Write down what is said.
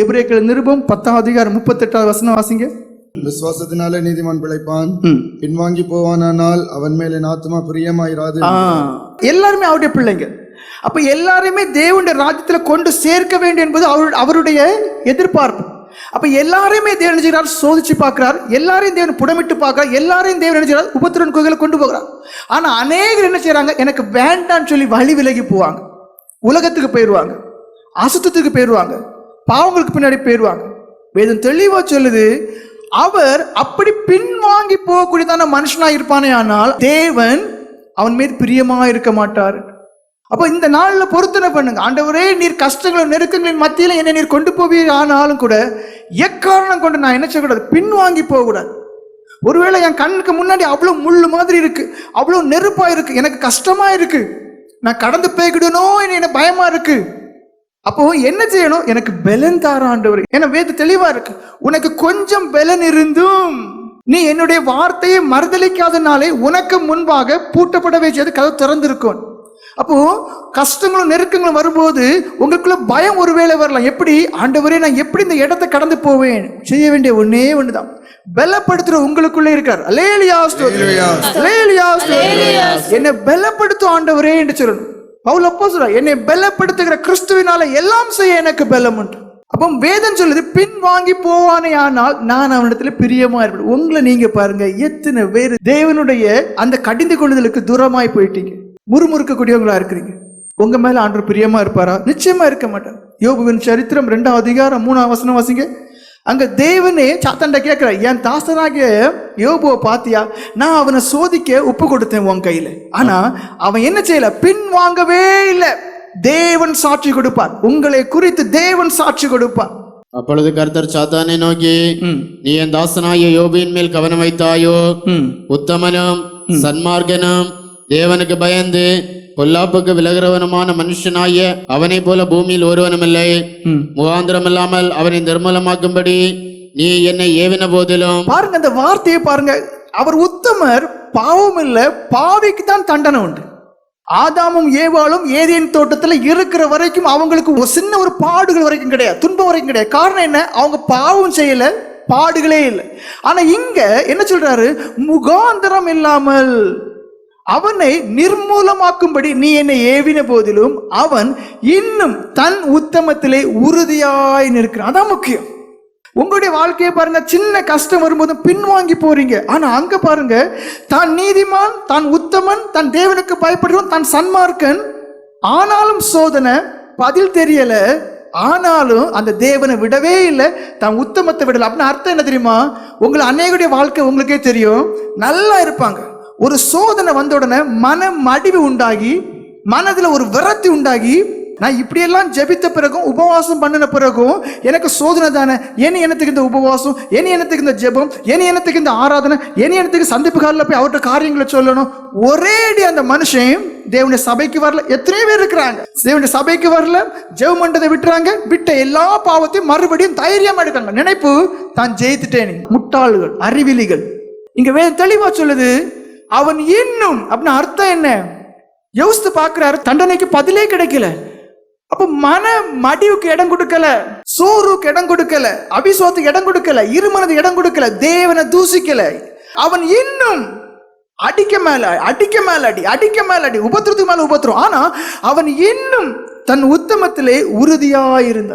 எபிரேக்கள் நிருபம் பத்தாம் அதிகாரம் முப்பத்தெட்டாவது வசனம் வாசிங்க. விசுவாசத்தினாலே நீதிமான் பிழைப்பான். பின்வாங்கி போவானானால் அவன் மேல் என் ஆத்மா பிரியமாயிராது. எல்லாருமே அவருடைய பிள்ளைங்க. அப்ப எல்லாரையுமே தேவனுடைய ராஜ்யத்துல கொண்டு சேர்க்க வேண்டும் என்பது அவர் அவருடைய எதிர்பார்ப்பு. அப்ப எல்லாரையுமே தேவன் நினைச்சார் சோதிச்சு பார்க்கிறார். எல்லாரையும் தேவன் புடமிட்டு பார்க்கிறார். எல்லாரையும் தேவன் நினைச்சார் உபத்திரன் கோயிலை கொண்டு போகிறார். ஆனா அநேகர் என்ன செய்றாங்க? எனக்கு வேண்டாம்னு சொல்லி வழி விலகி போவாங்க. உலகத்துக்கு போயிடுவாங்க அசுத்தத்துக்கு போயிடுவாங்க பாவங்களுக்கு பின்னாடி போயிடுவாங்க. வேதம் தெளிவா சொல்லுது அவர் அப்படி பின்வாங்கி போகக்கூடியதான மனுஷனா இருப்பானே ஆனால் தேவன் அவன் மீது பிரியமா இருக்க மாட்டார். அப்போ இந்த நாளில் பொருத்தனை பண்ணுங்க? ஆண்டவரே நீர் கஷ்டங்களும் நெருக்கங்களின் மத்தியில் என்னை நீர் கொண்டு போவீர் ஆனாலும் கூட எக்காரணம் கொண்டு நான் என்ன செய்யக்கூடாது? பின்வாங்கி போகக்கூடாது. ஒருவேளை என் கண்ணுக்கு முன்னாடி அவ்வளோ முள்ளு மாதிரி இருக்கு அவ்வளோ நெருப்பாக இருக்கு எனக்கு கஷ்டமா இருக்கு. நான் கடந்து போய்கிடணும் என்ன பயமா இருக்குது அப்போ என்ன செய்யணும்? எனக்கு பலன் தார ஆண்டவர். ஏன்னா வேத தெளிவா இருக்கு. உனக்கு கொஞ்சம் பலன் இருந்தும் நீ என்னுடைய வார்த்தையை மறுதளிக்காதனாலே உனக்கு முன்பாக பூட்டப்படவே செய்து கதவு திறந்திருக்கும். அப்போ கஷ்டங்களும் நெருக்கங்களும் வரும்போது உங்களுக்குள்ள பயம் ஒருவேளை வரலாம். எப்படி? ஆண்டவரே நான் எப்படி இந்த இடத்தை கடந்து போவேன்? செய்ய வேண்டிய ஒண்ணே ஒண்ணுதான். பலப்படுத்துற உங்களுக்குள்ளே இருக்கார். அலேலியா. அலேலியா. என்னை பலப்படுத்தும் ஆண்டவரே என்று சொல்லணும். பவுல் அப்போ சொல்ற என்னை பலப்படுத்துகிற கிறிஸ்துவினால எல்லாம் செய்ய எனக்கு பலம் உண்டு. அப்போ வேதம் சொல்லுது பின் வாங்கி போவானே ஆனால் நான் அவனிடத்துல பிரியமா இருப்பேன். உங்களை நீங்க பாருங்க எத்தனை வேறு தேவனுடைய அந்த கடிந்து கொள்ளுதலுக்கு தூரமாய் போயிட்டீங்க. முறுமுறுக்கக்கூடியவங்களா இருக்கிறீங்க. உங்க மேல ஆண்டு பிரியமா இருப்பாரா? நிச்சயமா இருக்க மாட்டார். யோபுவின் சரித்திரம் ரெண்டாம் அதிகாரம் மூணாம் வசனம் வாசிங்க. அங்க தேவனே சாத்தாண்ட கேட்கிற என் தாசனாகிய யோபுவை பாத்தியா? நான் அவனை சோதிக்க உப்பு கொடுத்தேன் உன் கையில. ஆனா அவன் என்ன செய்யல? பின் வாங்கவே இல்லை. தேவன் சாட்சி கொடுப்பார். உங்களை குறித்து தேவன் சாட்சி கொடுப்பார். அப்பொழுது கர்த்தர் சாத்தானை நோக்கி நீ என் தாசனாகிய யோபியின் மேல் கவனம் வைத்தாயோ. உத்தமனும் சன்மார்க்கனும் தேவனுக்கு பயந்து பொல்லாப்புக்கு விலகிறவனுமான மனுஷனாகிய அவனைப் போல பூமியில் ஒருவனுமில்லை. ம். முகாந்திரமில்லாமல் அவனை நிர்மூலமாக்கும்படி நீ என்னை ஏவின போதிலும். பாருங்க அந்த வார்த்தையை பாருங்க. அவர் உத்தமர் பாவம் இல்ல பாவிக்கு தான் தண்டனை உண்டு. ஆதாமும் ஏவாளும் ஏதேன் தோட்டத்துல இருக்கிற வரைக்கும் அவங்களுக்கு ஒரு சின்ன ஒரு பாடுகள் வரைக்கும் கிடையாது துன்பம் வரைக்கும் கிடையாது. காரணம் என்ன? அவங்க பாவம் செய்யல பாடுகளே இல்லை. ஆனா இங்க என்ன சொல்றாரு? முகாந்திரம் இல்லாமல் அவனை நிர்மூலமாக்கும்படி நீ என்னை ஏவின போதிலும் அவன் இன்னும் தன் உத்தமத்திலே உறுதியாய் நிற்கிறான். அதான் முக்கியம். உங்களுடைய வாழ்க்கையை பாருங்க சின்ன கஷ்டம் வரும்போது பின்வாங்கி போறீங்க. ஆனா அங்க பாருங்க தான் நீதிமான் தான் உத்தமன் தன் தேவனுக்கு பயப்படுகிறோம் தான் சன்மார்க்கன். ஆனாலும் சோதனை பதில் தெரியல. ஆனாலும் அந்த தேவனை விடவே இல்லை தான் உத்தமத்தை விடலை. அப்படின்னு அர்த்தம் என்ன தெரியுமா? உங்களை அநேகருடைய வாழ்க்கை உங்களுக்கே தெரியும். நல்லா இருப்பாங்க. ஒரு சோதனை வந்த உடனே மன மடிவு உண்டாகி மனதில் ஒரு விரத்தி உண்டாகி நான் இப்படியெல்லாம் ஜெபித்த பிறகும் உபவாசம் பண்ணின பிறகும் எனக்கு சோதனை தானே? ஏன் எனத்துக்கு இந்த உபவாசம்? ஏன் எனத்துக்கு இந்த ஜெபம்? என் எனத்துக்கு இந்த ஆராதனை? ஏன் எனத்துக்கு சந்திப்பு காலில் போய் அவர்கிட்ட காரியங்களை சொல்லணும்? ஒரேடி அந்த மனுஷன் தேவனுடைய சபைக்கு வரல. எத்தனை பேர் இருக்கிறாங்க. தேவனுடைய சபைக்கு வரல. ஜெபம் மண்டதை விட்டுறாங்க. விட்ட எல்லா பாவத்தையும் மறுபடியும் தைரியமா எடுக்காங்க நினைப்பு தான் ஜெயித்துட்டேன். முட்டாள்கள் அறிவிலிகள். இங்க வேறு தெளிவா சொல்லுது அவன் இன்னும் அப்படின்னு அர்த்தம் என்ன? யோசித்து பார்க்கிறாரு தண்டனைக்கு பதிலே கிடைக்கல. அப்ப மன மடிவுக்கு இடம் கொடுக்கல சோறுக்கு இடம் கொடுக்கல அபிசுவத்துக்கு இடம் கொடுக்கல இருமனது இடம் கொடுக்கல தேவனை தூசிக்கல அவன் இன்னும் அடிக்க மேல அடிக்க மேல அடி அடிக்க மேல அடி உபத்திரத்துக்கு மேல உபத்திரம் ஆனா அவன் இன்னும் தன் உத்தமத்திலே உறுதியாயிருந்தான்.